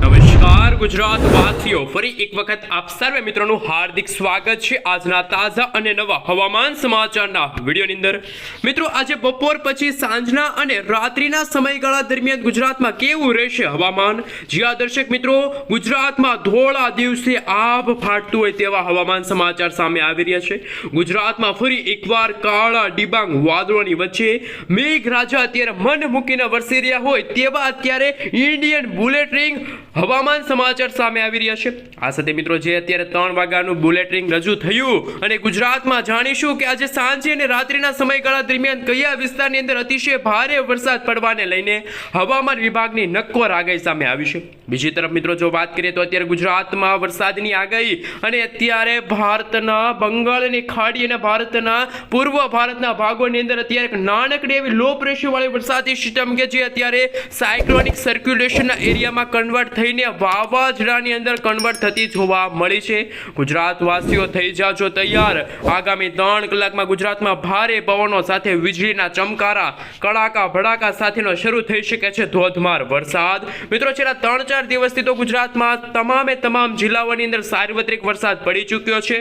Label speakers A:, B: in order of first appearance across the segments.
A: નમસ્કાર, ગુજરાત વાસીઓ. ફરી એક વખત આપ સર્વે મિત્રોનું હાર્દિક સ્વાગત છે આજના તાજા અને નવા હવામાન સમાચારના વિડીયોની અંદર. મિત્રો, આજે બપોર પછી સાંજના અને રાત્રિના સમયગાળા દરમિયાન ગુજરાતમાં કેવું રહેશે હવામાન? જ્યાં દર્શક મિત્રો, ગુજરાતમાં ધોળા દિવસે આભ ફાટતું હોય તેવા હવામાન સમાચાર સામે આવી રહ્યા છે. ગુજરાતમાં ફરી એકવાર કાળા ડિબાંગ વાદળોની વચ્ચે મેઘરાજા અત્યારે મન મૂકીને વરસી રહ્યા હોય તેવા અત્યારે ઇન્ડિયન બુલેટ રિંગ હવામાન સમાચાર સામે આવી રહ્યા છે. આ સાથે મિત્રો જે અત્યારે ત્રણ વાગ્યાનું બુલેટિંગ રજૂ થયું અને ગુજરાતમાં જાણીશું કે આજે સાંજે અને રાત્રિના સમયગાળા દરમિયાન કયા વિસ્તારની અંદર અતિશય ભારે વરસાદ પડવાને લઈને હવામાન વિભાગની નક્કોર આગાહી સામે આવી છે. બીજી તરફ મિત્રો જો વાત કરીએ તો અત્યારે ગુજરાતમાં વરસાદની આગાહી અને અત્યારે ભારતના બંગાળની ખાડી અને ભારતના પૂર્વ ભારતના ભાગોની અંદર અત્યારે એક નાનકડી એવી લો પ્રેશર વાળી વરસાદી સિસ્ટમ કે જે અત્યારે સાયક્લોનિક સર્ક્યુલેશનના એરિયામાં કન્વર્ટ થઈને વાવાઝોડાની અંદર કન્વર્ટ થતી જોવા મળી છે. ગુજરાતવાસીઓ થઈ જાજો તૈયાર. આગામી ત્રણ કલાકમાં ગુજરાતમાં ભારે પવનો સાથે વીજળીના ચમકારા, કડાકા ભડાકા સાથેનો શરૂ થઈ શકે છે ધોધમાર વરસાદ. મિત્રો, છેલ્લા ત્રણ ચાર દિવસથી તો ગુજરાતમાં તમામે તમામ જિલ્લાઓની અંદર સાર્વત્રિક વરસાદ પડી ચૂક્યો છે.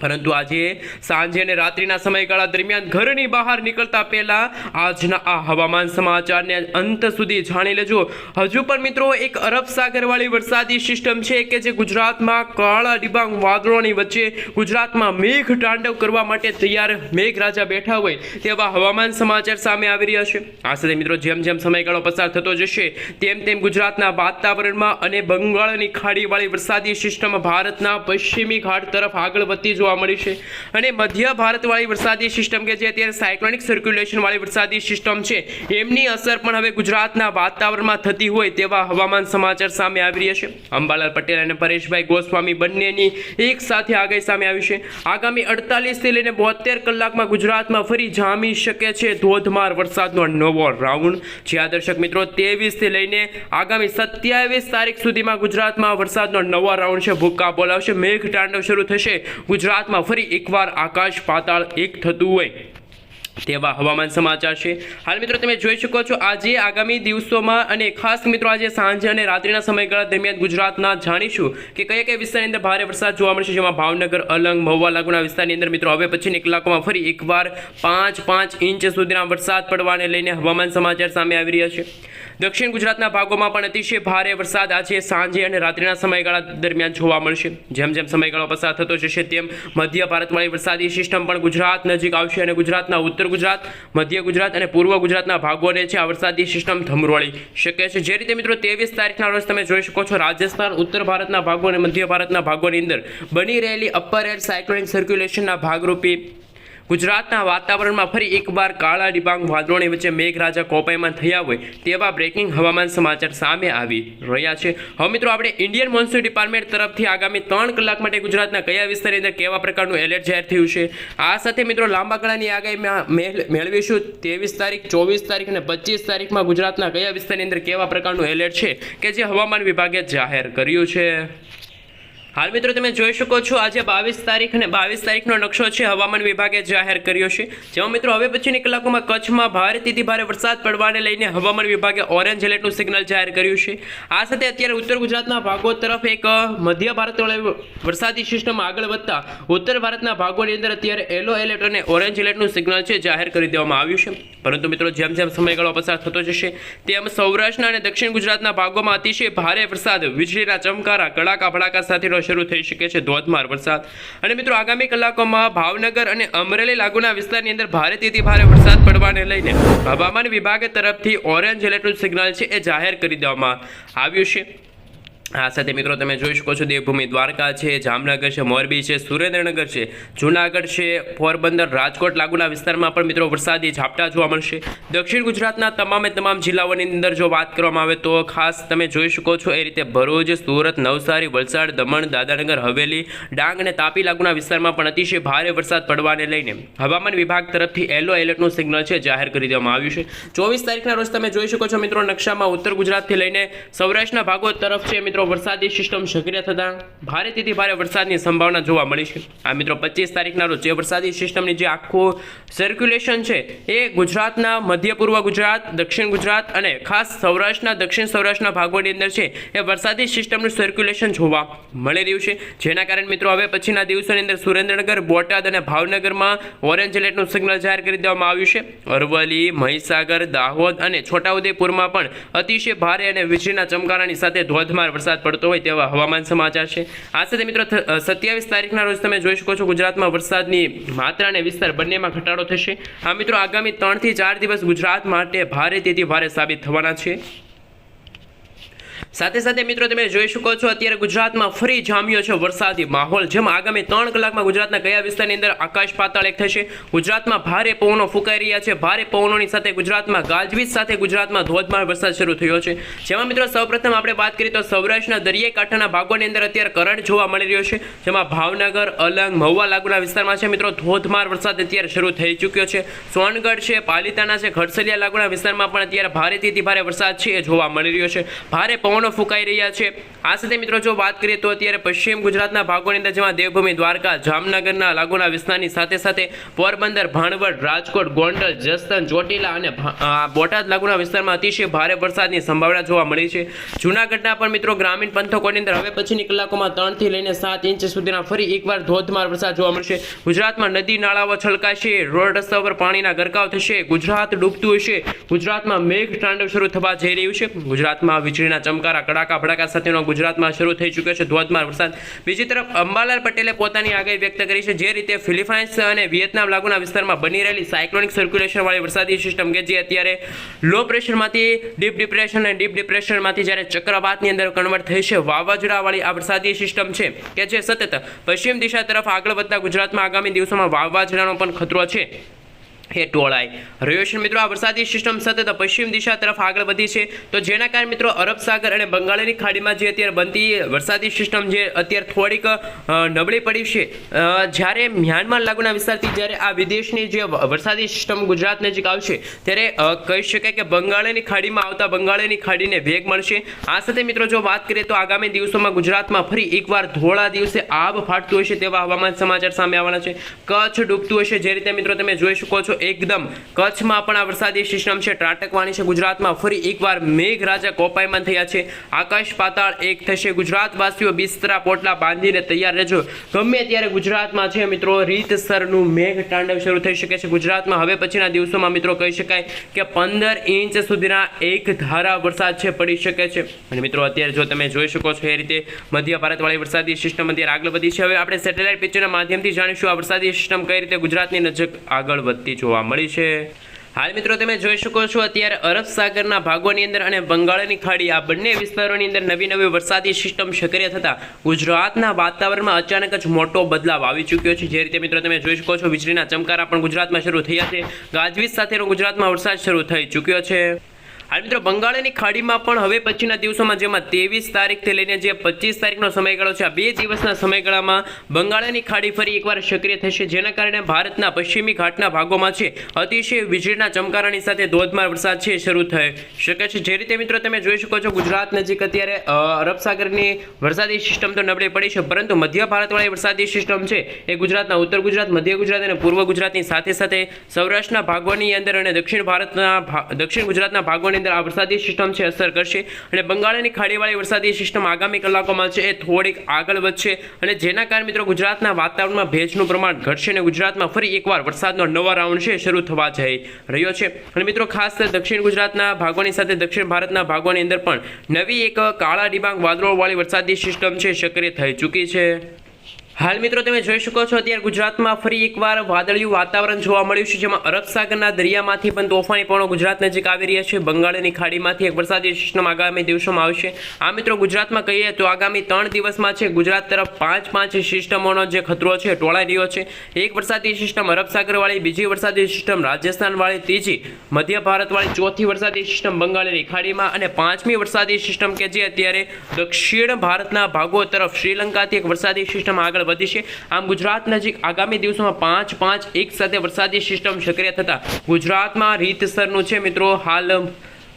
A: પરંતુ આજે સાંજે અને રાત્રિના સમયગાળા દરમિયાન ઘરની બહાર નીકળતા પહેલા આજના આ હવામાન સમાચારને અંત સુધી જાણી લેજો. હજુ પણ મિત્રો એક અરબ સાગરવાળી વરસાદી સિસ્ટમ છે કે જે ગુજરાતમાં કાળા ડિબાંગ વાદળોની વચ્ચે ગુજરાતમાં મેઘ તાંડવ કરવા માટે તૈયાર મેઘરાજા બેઠા હોય તેવા હવામાન સમાચાર સામે આવી રહ્યા છે. આ સાથે મિત્રો જેમ જેમ સમયગાળો પસાર થતો જશે, તેમ તેમ ગુજરાતના વાતાવરણમાં અને બંગાળની ખાડીવાળી વરસાદી સિસ્ટમ ભારતના પશ્ચિમી ઘાટ તરફ આગળ વધતી જોવા મળી છે. અને મધ્ય ભારતવાળી વરસાદી સિસ્ટમ કે જે અત્યારે સાયક્લોનિક સર્ક્યુલેશનવાળી વરસાદી સિસ્ટમ છે, એમની અસર પણ હવે ગુજરાતના વાતાવરણમાં થતી હોય તેવા હવામાન સમાચાર સામે આવી રહ્યા છે. અંબાલાલ પટેલ અને પરેશભાઈ ગોસ્વામી બંનેની એક સાથે આગાહી સામે આવી છે. આગામી અડતાલીસથી લઈને બોતેર કલાકમાં ગુજરાતમાં ફરી જામી શકે છે ધોધમાર વરસાદનો નવો રાઉન્ડ. જ્યાં દર્શક મિત્રો તેવીસથી લઈને આગામી સત્યાવીસ તારીખ સુધીમાં ગુજરાતમાં વરસાદનો નવો રાઉન્ડ છે. ભૂક્કા બોલાવશે, મેઘ તાંડવ શરૂ થશે. ગુજરાતમાં ફરી એકવાર આકાશ પાતાળ એક થતું હોય તેવા હવામાન સમાચાર છે. હાલ મિત્રો તમે જોઈ શકો છો, આજે આગામી દિવસોમાં અને ખાસ મિત્રો આજે સાંજે અને રાત્રિના સમયગાળા દરમિયાન ગુજરાતના જાણીશું કે કયા કયા વિસ્તારની અંદર ભારે વરસાદ જોવા મળશે. જેમાં ભાવનગર, અલંગ, મહુવા, લાગુના વિસ્તારની અંદર મિત્રો હવે પછીની કલાકોમાં ફરી એકવાર પાંચ પાંચ ઇંચ સુધીના વરસાદ પડવાને લઈને હવામાન સમાચાર સામે આવી રહ્યા છે. દક્ષિણ ગુજરાતના ભાગોમાં પણ અતિશય ભારે વરસાદ આજે સાંજે અને રાત્રિના સમયગાળા દરમિયાન જોવા મળશે. જેમ જેમ સમયગાળો પસાર થતો જશે, તેમ મધ્ય ભારતવાળી વરસાદી સિસ્ટમ પણ ગુજરાત નજીક આવશે અને ગુજરાતના ઉત્તર ગુજરાત, મધ્ય ગુજરાત અને પૂર્વ ગુજરાતના ભાગોને છે આ વરસાદી સિસ્ટમ થમરોળી શકે છે. જે રીતે મિત્રો, ત્રેવીસ તારીખના રોજ તમે જોઈ શકો છો, રાજસ્થાન, ઉત્તર ભારતના ભાગો અને મધ્ય ભારતના ભાગોની અંદર બની રહેલી અપર એર સાયક્લોનિક સર્ક્યુલેશનના ભાગરૂપે ગુજરાતના વાતાવરણમાં ફરી એકવાર કાળા ડિબાંગ વાદળોની વચ્ચે મેઘરાજા કોપાયમાન થયા હોય તેવા બ્રેકિંગ હવામાન સમાચાર સામે આવી રહ્યા છે. હવે મિત્રો આપણે ઇન્ડિયન મોન્સૂન ડિપાર્ટમેન્ટ તરફથી આગામી ત્રણ કલાક માટે ગુજરાતના કયા વિસ્તારની અંદર કેવા પ્રકારનું એલર્ટ જાહેર થયું છે? આ સાથે મિત્રો લાંબા ગાળાની આગાહી મેળ- મેળવીશું. ત્રેવીસ તારીખ, ચોવીસ તારીખ અને પચીસ તારીખમાં ગુજરાતના કયા વિસ્તારની અંદર કેવા પ્રકારનું એલર્ટ છે કે જે હવામાન વિભાગે જાહેર કર્યું છે? હાલ મિત્રો તમે જોઈ શકો છો, આજે બાવીસ તારીખ અને બાવીસ તારીખનો નકશો છે, હવામાન વિભાગે જાહેર કર્યો છે. જેમાં મિત્રો હવે પછીની કલાકોમાં કચ્છમાં ભારેથી ભારે વરસાદ પડવાને લઈને હવામાન વિભાગે ઓરેન્જ એલર્ટનું સિગ્નલ જાહેર કર્યું છે. આ સાથે અત્યારે ઉત્તર ગુજરાતના ભાગો તરફ એક મધ્ય ભારત વરસાદી સિસ્ટમ આગળ વધતા ઉત્તર ભારતના ભાગોની અંદર અત્યારે યલો એલર્ટ અને ઓરેન્જ એલર્ટનું સિગ્નલ છે, જાહેર કરી દેવામાં આવ્યું છે. પરંતુ મિત્રો જેમ જેમ સમયગાળો પસાર થતો જશે, તેમ સૌરાષ્ટ્રના અને દક્ષિણ ગુજરાતના ભાગોમાં અતિશય ભારે વરસાદ, વીજળીના ચમકારા, કડાકા, ભડાકા સાથેનો શરૂ થઈ શકે છે ધોધમાર વરસાદ. અને મિત્રો, આગામી કલાકોમાં ભાવનગર અને અમરેલી લાગુના વિસ્તારની અંદર ભારેથી ભારે વરસાદ પડવાને લઈને હવામાન વિભાગ તરફથી ઓરેન્જ એલર્ટનું સિગ્નલ છે એ જાહેર કરી દેવામાં આવ્યું છે. આ સાથે મિત્રો, તમે જોઈ શકો છો દેવભૂમિ દ્વારકા છે, જામનગર છે, મોરબી છે, સુરેન્દ્રનગર છે, જૂનાગઢ છે, પોરબંદર, રાજકોટ લાગુના વિસ્તારમાં પણ મિત્રો વરસાદી ઝાપટા જોવા મળશે. દક્ષિણ ગુજરાતના તમામે તમામ જિલ્લાઓની અંદર જો વાત કરવામાં આવે તો ખાસ તમે જોઈ શકો છો એ રીતે ભરૂચ, સુરત, નવસારી, વલસાડ, દમણ દાદાનગર હવેલી, ડાંગ અને તાપી લાગુના વિસ્તારમાં પણ અતિશય ભારે વરસાદ પડવાને લઈને હવામાન વિભાગ તરફથી યલો એલર્ટનું સિગ્નલ છે જાહેર કરી દેવામાં આવ્યું છે. ચોવીસ તારીખના રોજ તમે જોઈ શકો છો મિત્રો નકશામાં ઉત્તર ગુજરાતથી લઈને સૌરાષ્ટ્રના ભાગો તરફ છે મિત્રો મિત્રો, વરસાદી સિસ્ટમ સક્રિય થતાં ભારેથી ભારે વરસાદની સંભાવના જોવા મળી છે. આ મિત્રો, પચીસ તારીખના રોજ જે વરસાદી સિસ્ટમની જે આખું સર્ક્યુલેશન છે, એ ગુજરાતના મધ્ય પૂર્વ ગુજરાત, દક્ષિણ ગુજરાત અને ખાસ સૌરાષ્ટ્રના, દક્ષિણ સૌરાષ્ટ્રના ભાગોની અંદર છે, એ વરસાદી સિસ્ટમનું સર્ક્યુલેશન જોવા મળી રહ્યું છે. જેના કારણે મિત્રો, હવે પછીના દિવસોની અંદર સુરેન્દ્રનગર, બોટાદ અને ભાવનગરમાં ઓરેન્જ એલર્ટનું સિગ્નલ જાહેર કરી દેવામાં આવ્યું છે. અરવલી મહીસાગર, દાહોદ અને છોટાઉદેપુરમાં પણ અતિશય ભારે અને વીજળીના ચમકારાની સાથે ધોધમાર વરસાદ પડતો હોય તેવા હવામાન સમાચાર છે. આ સાથે મિત્રો સત્યાવીસ તારીખના રોજ તમે જોઈ શકો છો ગુજરાતમાં વરસાદની માત્રા અને વિસ્તાર બંનેમાં ઘટાડો થશે. આ મિત્રો, આગામી ત્રણથી ચાર દિવસ ગુજરાત માટે ભારે તેથી ભારે સાબિત થવાના છે. સાથે સાથે મિત્રો તમે જોઈ શકો છો, અત્યારે ગુજરાતમાં ફરી જામ્યો છે વરસાદી માહોલ, જેમાં આગામી ત્રણ કલાકમાં ગુજરાતના કયા વિસ્તારની અંદર આકાશ પાતાળ એક થશે? ગુજરાતમાં ભારે પવનો ફૂંકાઈ રહ્યા છે. ભારે પવનોની સાથે ગુજરાતમાં ગાજવીજ સાથે ગુજરાતમાં ધોધમાર વરસાદ શરૂ થયો છે. જેમાં મિત્રો સૌપ્રથમ આપણે વાત કરીએ તો સૌરાષ્ટ્રના દરિયાઈ કાંઠાના ભાગોની અંદર અત્યારે કરંટ જોવા મળી રહ્યો છે, જેમાં ભાવનગર, અલંગ, મહુવા લાગુના વિસ્તારમાં છે મિત્રો ધોધમાર વરસાદ અત્યારે શરૂ થઈ ચૂક્યો છે. સોનગઢ છે પાલિતાના છે, ઘડસલિયા લાગુના વિસ્તારમાં પણ અત્યારે ભારેથી ભારે વરસાદ છે એ જોવા મળી રહ્યો છે. ભારે પવનો ફૂંકાઈ રહ્યા છે. આ સાથે મિત્રો જો વાત કરીએ તો અત્યારે પશ્ચિમ ગુજરાતના ભાગોની અંદર જેમાં દેવભૂમિ, દ્વારકા, જામનગરના લાગુના વિસ્તારની સાથે સાથે પોરબંદર, ભાણવડ, રાજકોટ, ગોંડલ જસદન ચોટીલા અને બોટાદ લાગુના વિસ્તારમાં અતિશય ભારે વરસાદની સંભાવના જોવા મળી છે. જૂનાગઢના પણ મિત્રો ગ્રામીણ પંથકોની અંદર હવે પછીની કલાકોમાં ત્રણથી લઈને સાત ઇંચ સુધીના ફરી એકવાર ધોધમાર વરસાદ જોવા મળશે. ગુજરાતમાં નદી નાળાઓ છલકાશે, રોડ રસ્તા પર પાણીના ગરકાવ થશે, ગુજરાત ડૂબતું હશે, ગુજરાતમાં મેઘ તાંડવ શરૂ થવા જઈ રહ્યું છે. ગુજરાતમાં વીજળીના ચમકારા કડાકા ભડાકા સાથેનો ગુજરાતમાં શરૂ થઈ ચૂક્યો છે. ધોધમાર વરસાદ. બીજી તરફ અંબાલાલ પટેલે પોતાની આગાહી વ્યક્ત કરી છે. જે રીતે ફિલિપાઇન્સ અને વિયેતનામ લાગુના વિસ્તારમાં બની રહેલી સાયક્લોનિક સર્ક્યુલેશનવાળી વરસાદી સિસ્ટમ કે જે અત્યારે લો પ્રેશરમાંથી ડીપ ડિપ્રેશન અને ડીપ ડિપ્રેશનમાંથી જ્યારે ચક્રવાતની અંદર કન્વર્ટ થઈ છે. વાવાઝોડાવાળી આ વરસાદી સિસ્ટમ છે કે જે સતત પશ્ચિમ દિશા તરફ આગળ વધતા ગુજરાતમાં આગામી દિવસોમાં વાવાઝોડાનો પણ ખતરો છે. એ ટોળાઈ રહ્યો છે મિત્રો આ વરસાદી સિસ્ટમ સતત પશ્ચિમ દિશા તરફ આગળ વધી છે. તો જેના કારણે મિત્રો અરબ સાગર અને બંગાળની ખાડીમાં જે અત્યારે બનતી વરસાદી સિસ્ટમ જે અત્યારે થોડીક નબળી પડી છે. જ્યારે મ્યાનમાર લાગુના વિસ્તારથી જ્યારે આ વિદેશની જે વરસાદી સિસ્ટમ ગુજરાત નજીક આવશે, ત્યારે કહી શકાય કે બંગાળની ખાડીમાં આવતા બંગાળની ખાડીને વેગ મળશે. આ સાથે મિત્રો જો વાત કરીએ તો આગામી દિવસોમાં ગુજરાતમાં ફરી એકવાર ધોળા દિવસે આબ ફાટતું હશે તેવા હવામાન સમાચાર સામે આવવાના છે. કચ્છ ડૂબતું હશે, જે રીતે મિત્રો તમે જોઈ શકો છો એકદમ કચ્છમાં પણ આ વરસાદી સિસ્ટમ છે. ત્રાટકવાની છે ગુજરાતમાં. ફરી એકવાર મેઘરાજા કોપાયમાન થયા છે. આકાશ પાતાળ એક થશે. ગુજરાતવાસીઓ બિસ્તરા પોટલા બાંધીને તૈયાર રહેજો. ગમે ત્યારે ગુજરાતમાં છે મિત્રો, રીતસરનું મેઘ તાંડવ શરૂ થઈ શકે છે ગુજરાતમાં. હવે પછીના દિવસોમાં મિત્રો કહી શકાય કે પંદર ઇંચ સુધીના એક ધારા વરસાદ છે, પડી શકે છે. અને મિત્રો, અત્યારે જો તમે જોઈ શકો છો એ રીતે મધ્ય ભારતવાળી વરસાદી સિસ્ટમ અત્યારે આગળ વધી છે. હવે આપણે સેટેલાઇટ પિક્ચરના માધ્યમથી જાણીશું આ વરસાદી સિસ્ટમ કઈ રીતે ગુજરાતની નજીક આગળ વધતી જોવા મળી છે. હાલ મિત્રો તમે જોઈ શકો છો, અત્યારે અરબ સાગરના ભાગોની અંદર અને બંગાળની ખાડી આ બંને વિસ્તારોની અંદર નવી નવી વરસાદી સિસ્ટમ સક્રિય થતા ગુજરાતના વાતાવરણમાં અચાનક જ મોટો બદલાવ આવી ચૂક્યો છે. જે રીતે મિત્રો તમે જોઈ શકો છો, વીજળીના ચમકારા પણ ગુજરાતમાં શરૂ થયા છે. ગાજવીજ સાથેનો ગુજરાતમાં વરસાદ શરૂ થઈ ચૂક્યો છે. હાલ મિત્રો બંગાળની ખાડીમાં પણ હવે પછીના દિવસોમાં જેમાં ત્રેવીસ તારીખથી લઈને જે પચીસ તારીખનો સમયગાળો છે, આ બે દિવસના સમયગાળામાં બંગાળની ખાડી ફરી એકવાર સક્રિય થશે. જેના કારણે ભારતના પશ્ચિમી ઘાટના ભાગોમાં છે, અતિશય વીજળીના ચમકારાની સાથે ધોધમાર વરસાદ છે, શરૂ થઈ શકે છે. જે રીતે મિત્રો તમે જોઈ શકો છો, ગુજરાત નજીક અત્યારે અરબસાગરની વરસાદી સિસ્ટમ તો નબળી પડી છે, પરંતુ મધ્ય ભારતવાળી વરસાદી સિસ્ટમ છે, એ ગુજરાતના ઉત્તર ગુજરાત, મધ્ય ગુજરાત અને પૂર્વ ગુજરાતની સાથે સાથે સૌરાષ્ટ્રના ભાગોની અંદર અને દક્ષિણ ભારતના દક્ષિણ ગુજરાતના ભાગોની અંદર આ વરસાદી સિસ્ટમ છે, અસર કરશે. અને બંગાળની ખાડીવાળી વરસાદી સિસ્ટમ આગામી કલાકોમાં છે એ થોડીક આગળ વધશે. અને જેના કારણે મિત્રો ગુજરાતના વાતાવરણમાં ભેજનું પ્રમાણ ઘટશે અને ગુજરાતમાં ફરી એકવાર વરસાદનો નવો રાઉન્ડ છે, શરૂ થવા જઈ રહ્યો છે. અને મિત્રો ખાસ દક્ષિણ ગુજરાતના ભાગોની સાથે દક્ષિણ ભારતના ભાગોની અંદર પણ નવી એક કાળા ડિબાંગ વાદળોવાળી વરસાદી સિસ્ટમ છે, સક્રિય થઈ ચૂકી છે. હાલ મિત્રો તમે જોઈ શકો છો, અત્યારે ગુજરાતમાં ફરી એકવાર વાદળિયું વાતાવરણ જોવા મળ્યું છે, જેમાં અરબ સાગરના દરિયામાંથી પણ તોફાની પવનો ગુજરાત નજીક આવી રહ્યા છે. બંગાળની ખાડીમાંથી એક વરસાદી સિસ્ટમ આગામી દિવસોમાં આવશે. આ મિત્રો ગુજરાતમાં કહીએ તો આગામી ત્રણ દિવસમાં છે, ગુજરાત તરફ પાંચ પાંચ સિસ્ટમોનો જે ખતરો છે, ટોળાઈ રહ્યો છે. એક વરસાદી સિસ્ટમ અરબ સાગરવાળી બીજી વરસાદી સિસ્ટમ રાજસ્થાનવાળી, ત્રીજી મધ્ય ભારતવાળી, ચોથી વરસાદી સિસ્ટમ બંગાળની ખાડીમાં અને પાંચમી વરસાદી સિસ્ટમ કે જે અત્યારે દક્ષિણ ભારતના ભાગો તરફ, શ્રીલંકાથી એક વરસાદી સિસ્ટમ આગળ વધી છે. આમ ગુજરાત નજીક આગામી દિવસોમાં પાંચ પાંચ એક સાથે વરસાદી સિસ્ટમ સક્રિય થતા ગુજરાતમાં રીતસરનું છે મિત્રો હાલ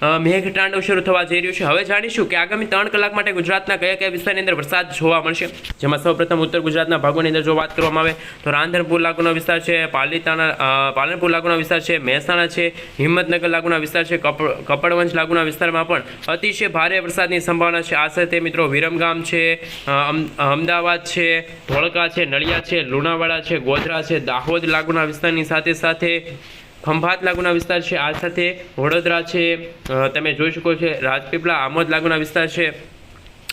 A: મેઘતાંડવ શરૂ થવા જઈ રહ્યું છે. હવે જાણીશું કે આગામી ત્રણ કલાક માટે ગુજરાતના કયા કયા વિસ્તારની અંદર વરસાદ જોવા મળશે. જેમાં સૌપ્રથમ ઉત્તર ગુજરાતના ભાગોની અંદર જો વાત કરવામાં આવે, તો રાંધણપુર લાગુનો વિસ્તાર છે, પાલીતાણા પાલનપુર લાગુનો વિસ્તાર છે, મહેસાણા છે, હિંમતનગર લાગુના વિસ્તાર છે કપડવંશ લાગુના વિસ્તારમાં પણ અતિશય ભારે વરસાદની સંભાવના છે. આ સાથે મિત્રો વિરમગામ છે અમદાવાદ છે, ધોળકા છે નળિયા છે, લુણાવાડા છે, ગોધરા છે, દાહોદ લાગુના વિસ્તારની સાથે સાથે ખંભાત લાગુના વિસ્તાર છે. આ સાથે વડોદરા છે. તમે જોઈ શકો છો, રાજપીપળા, આમોદ લાગુના વિસ્તાર છે.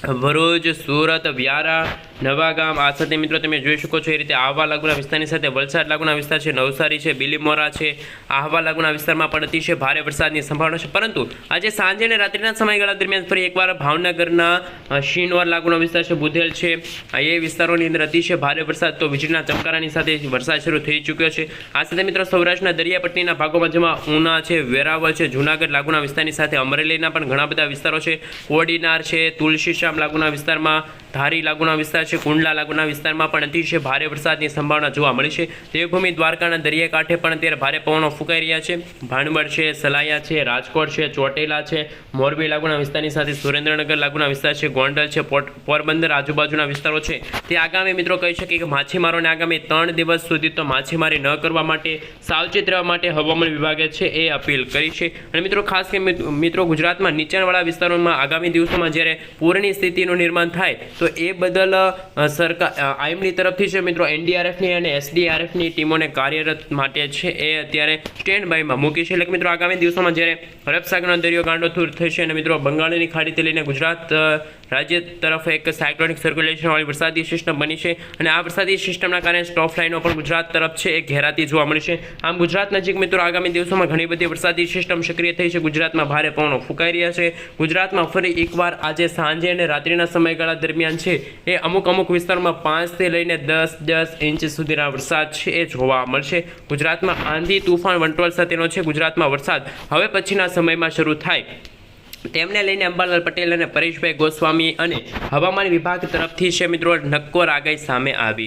A: ભરૂચ, સુરત, વ્યારા નવાગામ આ સાથે મિત્રો તમે જોઈ શકો છો એ રીતે આહવા લાગુના વિસ્તારની સાથે વલસાડ લાગુના વિસ્તાર છે નવસારી છે બિલીમોરા છે. આહવા લાગુના વિસ્તારમાં પણ અતિશય ભારે વરસાદની સંભાવના છે. પરંતુ આજે સાંજે અને રાત્રિના સમયગાળા દરમિયાન ફરી એકવાર ભાવનગરના અ, શિનવાર લાગુનો વિસ્તાર છે બુધેલ છે. એ વિસ્તારોની અંદર અતિશય ભારે વરસાદ તો વીજળીના ચમકારાની સાથે વરસાદ શરૂ થઈ ચૂક્યો છે. આ સાથે મિત્રો સૌરાષ્ટ્રના દરિયાપટ્ટીના ભાગોમાં જેમાં ઉના છે વેરાવળ છે જૂનાગઢ લાગુના વિસ્તારની સાથે અમરેલીના પણ ઘણા બધા વિસ્તારો છે. કોડીનાર છે તુલસીશ્યામ લાગુના વિસ્તારમાં ધારી લાગુના વિસ્તાર છે, કુંડલા લાગુના વિસ્તારમાં પણ અતિશય ભારે વરસાદની સંભાવના જોવા મળી છે. દેવભૂમિ દ્વારકાના દરિયાકાંઠે પણ અત્યારે ભારે પવનો ફૂંકાઈ રહ્યા છે. ભાણવડ છે, સલાયા છે, રાજકોટ છે, ચોટેલા છે, મોરબી લાગુના વિસ્તારની સાથે સુરેન્દ્રનગર લાગુના વિસ્તાર છે, ગોંડલ છે પોરબંદર આજુબાજુના વિસ્તારો છે. તે આગામી મિત્રો કહી શકીએ કે માછીમારોને આગામી ત્રણ દિવસ સુધી તો માછીમારી ન કરવા માટે સાવચેત રહેવા માટે હવામાન વિભાગે છે એ અપીલ કરી છે. અને મિત્રો ખાસ કે મિત- મિત્રો ગુજરાતમાં નીચાણવાળા વિસ્તારોમાં આગામી દિવસોમાં જ્યારે પૂરની સ્થિતિનું નિર્માણ થાય તો એ બદલ સરકાર આઈએમની તરફથી છે મિત્રો, એનડીઆરએફની અને એસડીઆરએફની ટીમોને કાર્યરત માટે છે એ અત્યારે સ્ટેન્ડ બાયમાં મૂકી છે. એટલે મિત્રો, આગામી દિવસોમાં જ્યારે અરબસાગરનો દરિયો ગાંડો થશે અને મિત્રો, બંગાળની ખાડીથી લઈને ગુજરાત રાજ્ય તરફ એક સાયક્લોનિક સર્ક્યુલેશનવાળી વરસાદી સિસ્ટમ બની છે અને આ વરસાદી સિસ્ટમના કારણે સ્ટોફ લાઇનો પણ ગુજરાત તરફ છે એ ઘેરાતી જોવા મળી છે. આમ ગુજરાત નજીક મિત્રો આગામી દિવસોમાં ઘણી બધી વરસાદી સિસ્ટમ સક્રિય થઈ છે. ગુજરાતમાં ભારે પવનો ફૂંકાઈ રહ્યા છે. ગુજરાતમાં ફરી એકવાર આજે સાંજે અને રાત્રિના સમયગાળા દરમિયાન છે. એ અમુક અમુક વિસ્તારમાં પાંચથી લઈને દસ દસ ઇંચ સુધીના વરસાદ છે એ જોવા મળશે. ગુજરાતમાં આંધી તુફાન વંટોળ સાથેનો છે. ગુજરાતમાં વરસાદ હવે પછીના સમયમાં શરૂ થાય. તેમને લઈને અંબાલાલ પટેલ અને પરેશભાઈ ગોસ્વામી અને હવામાન વિભાગ તરફથી છે મિત્રો, નક્કોર આગાહી સામે આવી.